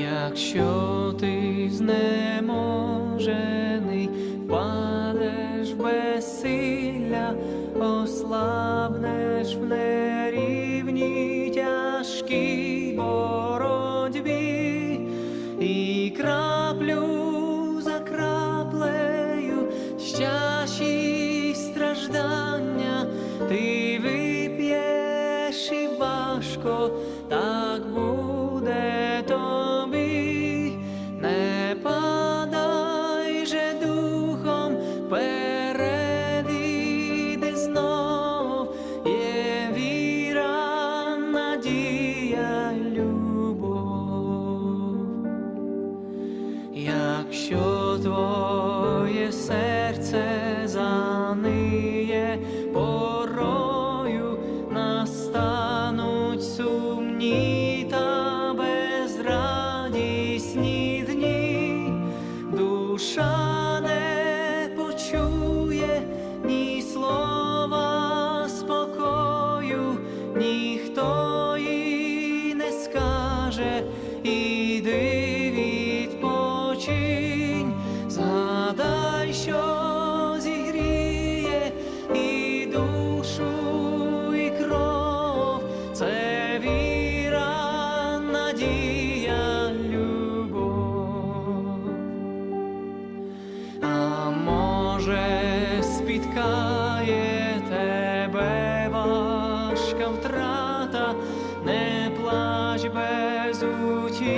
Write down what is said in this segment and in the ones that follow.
Якщо ти знеможений, впадеш в безсилля, ослабнеш в нерівній тяжкій боротьбі, і краплю за краплею з страждання ти вип'єш і важко так буде Твоє серце заниє порою, настануть сумні та безрадісні дні, душа не почує ні слова спокою, ніхто їй не скаже, іди спіткає тебе важка втрата, не плач безутішно,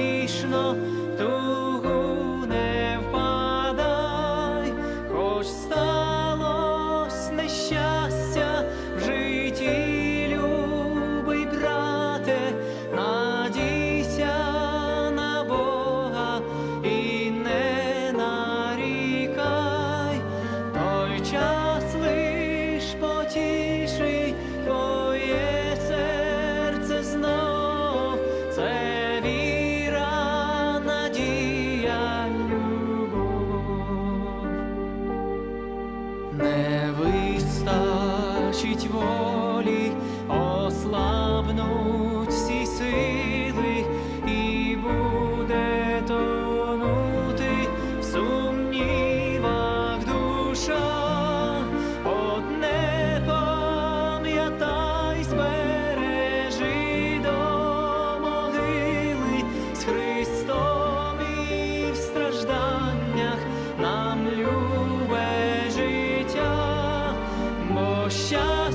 вистачить волі, ослабнуть 下